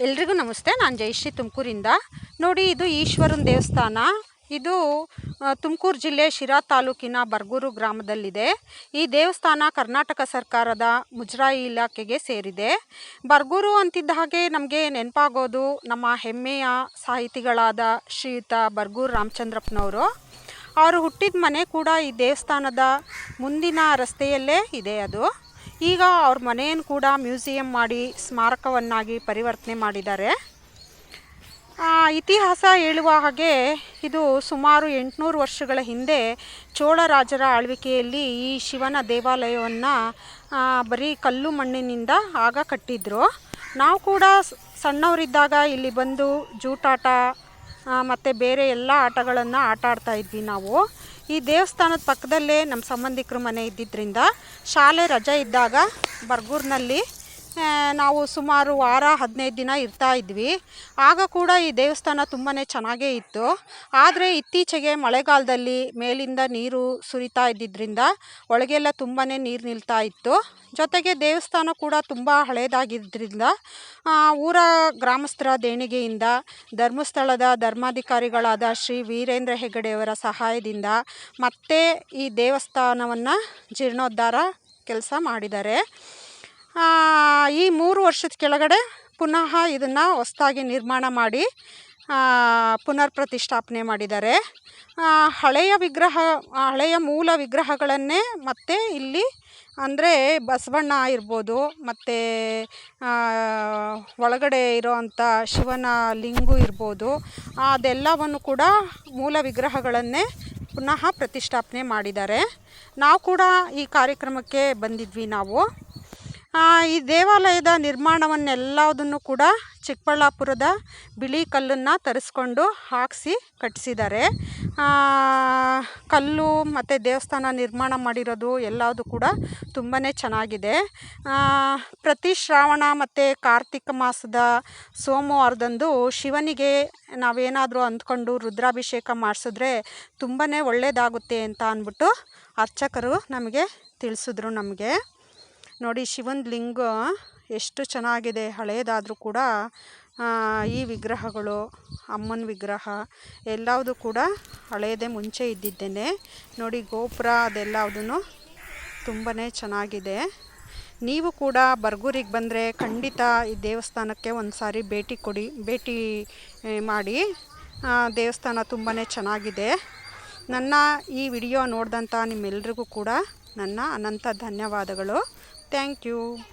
ಎಲ್ರಿಗೂ ನಮಸ್ತೆ. ನಾನು ಜಯಶ್ರೀ ತುಮಕೂರಿಂದ. ನೋಡಿ, ಇದು ಈಶ್ವರನ ದೇವಸ್ಥಾನ. ಇದು ತುಮಕೂರು ಜಿಲ್ಲೆ ಶಿರಾ ತಾಲೂಕಿನ ಬರ್ಗೂರು ಗ್ರಾಮದಲ್ಲಿದೆ. ಈ ದೇವಸ್ಥಾನ ಕರ್ನಾಟಕ ಸರ್ಕಾರದ ಮುಜರಾಯಿ ಇಲಾಖೆಗೆ ಸೇರಿದೆ. ಬರ್ಗೂರು ಅಂತಿದ್ದ ಹಾಗೆ ನಮಗೆ ನೆನಪಾಗೋದು ನಮ್ಮ ಹೆಮ್ಮೆಯ ಸಾಹಿತಿಗಳಾದ ಶ್ರೀಯುತ ಬರ್ಗೂರು ರಾಮಚಂದ್ರಪ್ಪನವರು. ಅವರು ಹುಟ್ಟಿದ ಮನೆ ಕೂಡ ಈ ದೇವಸ್ಥಾನದ ಮುಂದಿನ ರಸ್ತೆಯಲ್ಲೇ ಇದೆ ಅದು. ಈಗ ಅವ್ರ ಮನೆಯನ್ನು ಕೂಡ ಮ್ಯೂಸಿಯಂ ಮಾಡಿ ಸ್ಮಾರಕವನ್ನಾಗಿ ಪರಿವರ್ತನೆ ಮಾಡಿದ್ದಾರೆ. ಇತಿಹಾಸ ಹೇಳುವ ಹಾಗೆ ಇದು ಸುಮಾರು ಎಂಟುನೂರು ವರ್ಷಗಳ ಹಿಂದೆ ಚೋಳ ರಾಜರ ಆಳ್ವಿಕೆಯಲ್ಲಿ ಈ ಶಿವನ ದೇವಾಲಯವನ್ನು ಬರೀ ಕಲ್ಲು ಮಣ್ಣಿನಿಂದ ಆಗ ಕಟ್ಟಿದ್ರು. ನಾವು ಕೂಡ ಸಣ್ಣವರಿದ್ದಾಗ ಇಲ್ಲಿ ಬಂದು ಜೂಟಾಟ ಮತ್ತು ಬೇರೆ ಎಲ್ಲ ಆಟಗಳನ್ನು ಆಟ ಆಡ್ತಾ ಇದ್ವಿ ನಾವು. ಈ ದೇವಸ್ಥಾನದ ಪಕ್ಕದಲ್ಲೇ ನಮ್ಮ ಸಂಬಂಧಿಕ್ರ ಮನೆ ಇದ್ದಿದ್ದರಿಂದ ಶಾಲೆ ರಜೆ ಇದ್ದಾಗ ಬರ್ಗೂರಿನಲ್ಲಿ ನಾವು ಸುಮಾರು ವಾರ ಹದಿನೈದು ದಿನ ಇರ್ತಾ ಇದ್ವಿ. ಆಗ ಕೂಡ ಈ ದೇವಸ್ಥಾನ ತುಂಬಾ ಚೆನ್ನಾಗೇ ಇತ್ತು. ಆದರೆ ಇತ್ತೀಚೆಗೆ ಮಳೆಗಾಲದಲ್ಲಿ ಮೇಲಿಂದ ನೀರು ಸುರಿತಾ ಇದ್ದಿದ್ದರಿಂದ ಒಳಗೆಲ್ಲ ತುಂಬಾ ನೀರು ನಿಲ್ತಾ ಇತ್ತು. ಜೊತೆಗೆ ದೇವಸ್ಥಾನ ಕೂಡ ತುಂಬ ಹಳೇದಾಗಿದ್ದರಿಂದ ಆ, ಊರ ಗ್ರಾಮಸ್ಥರ ದೇಣಿಗೆಯಿಂದ ಧರ್ಮಸ್ಥಳದ ಧರ್ಮಾಧಿಕಾರಿಗಳಾದ ಶ್ರೀ ವೀರೇಂದ್ರ ಹೆಗಡೆಯವರ ಸಹಾಯದಿಂದ ಮತ್ತೆ ಈ ದೇವಸ್ಥಾನವನ್ನು ಜೀರ್ಣೋದ್ಧಾರ ಕೆಲಸ ಮಾಡಿದ್ದಾರೆ. ಈ ಮೂರು ವರ್ಷದ ಕೆಳಗಡೆ ಪುನಃ ಇದನ್ನು ಹೊಸ್ದಾಗಿ ನಿರ್ಮಾಣ ಮಾಡಿ ಪುನರ್ ಪ್ರತಿಷ್ಠಾಪನೆ ಮಾಡಿದ್ದಾರೆ. ಹಳೆಯ ವಿಗ್ರಹ, ಹಳೆಯ ಮೂಲ ವಿಗ್ರಹಗಳನ್ನೇ ಮತ್ತೆ ಇಲ್ಲಿ ಅಂದರೆ ಬಸವಣ್ಣ ಇರ್ಬೋದು, ಮತ್ತು ಒಳಗಡೆ ಇರೋವಂಥ ಶಿವನ ಲಿಂಗು ಇರ್ಬೋದು, ಅದೆಲ್ಲವನ್ನು ಕೂಡ ಮೂಲ ವಿಗ್ರಹಗಳನ್ನೇ ಪುನಃ ಪ್ರತಿಷ್ಠಾಪನೆ ಮಾಡಿದ್ದಾರೆ. ನಾವು ಕೂಡ ಈ ಕಾರ್ಯಕ್ರಮಕ್ಕೆ ಬಂದಿದ್ವಿ ನಾವು. ಈ ದೇವಾಲಯದ ನಿರ್ಮಾಣವನ್ನೆಲ್ಲದನ್ನು ಕೂಡ ಚಿಕ್ಕಬಳ್ಳಾಪುರದ ಬಿಳಿ ಕಲ್ಲನ್ನು ತರಿಸ್ಕೊಂಡು ಹಾಕಿಸಿ ಕಟ್ಟಿಸಿದ್ದಾರೆ. ಕಲ್ಲು ಮತ್ತು ದೇವಸ್ಥಾನ ನಿರ್ಮಾಣ ಮಾಡಿರೋದು ಎಲ್ಲದು ಕೂಡ ತುಂಬಾ ಚೆನ್ನಾಗಿದೆ. ಪ್ರತಿ ಶ್ರಾವಣ ಮತ್ತು ಕಾರ್ತಿಕ ಮಾಸದ ಸೋಮವಾರದಂದು ಶಿವನಿಗೆ ನಾವೇನಾದರೂ ಅಂದ್ಕೊಂಡು ರುದ್ರಾಭಿಷೇಕ ಮಾಡಿಸಿದ್ರೆ ತುಂಬಾ ಒಳ್ಳೆಯದಾಗುತ್ತೆ ಅಂತ ಅಂದ್ಬಿಟ್ಟು ಅರ್ಚಕರು ನಮಗೆ ತಿಳಿಸಿದ್ರು ನಮಗೆ. ನೋಡಿ ಶಿವನ ಲಿಂಗ ಎಷ್ಟು ಚೆನ್ನಾಗಿದೆ ಹಳೆಯದಾದರೂ ಕೂಡ ಈ ವಿಗ್ರಹಗಳು, ಅಮ್ಮನ ವಿಗ್ರಹ ಎಲ್ಲವುದು ಕೂಡ ಹಳೆಯದೇ ಮುಂಚೆ ಇದ್ದಿದ್ದೇನೆ. ನೋಡಿ ಗೋಪುರ ಅದೆಲ್ಲದೂ ತುಂಬಾ ಚೆನ್ನಾಗಿದೆ. ನೀವು ಕೂಡ ಬರ್ಗೂರಿಗೆ ಬಂದರೆ ಖಂಡಿತ ಈ ದೇವಸ್ಥಾನಕ್ಕೆ ಒಂದು ಸಾರಿ ಭೇಟಿ ಕೊಡಿ, ಭೇಟಿ ಮಾಡಿ. ದೇವಸ್ಥಾನ ತುಂಬಾ ಚೆನ್ನಾಗಿದೆ. ನನ್ನ ಈ ವಿಡಿಯೋ ನೋಡಿದಂಥ ನಿಮ್ಮೆಲ್ರಿಗೂ ಕೂಡ ನನ್ನ ಅನಂತ ಧನ್ಯವಾದಗಳು. thank you.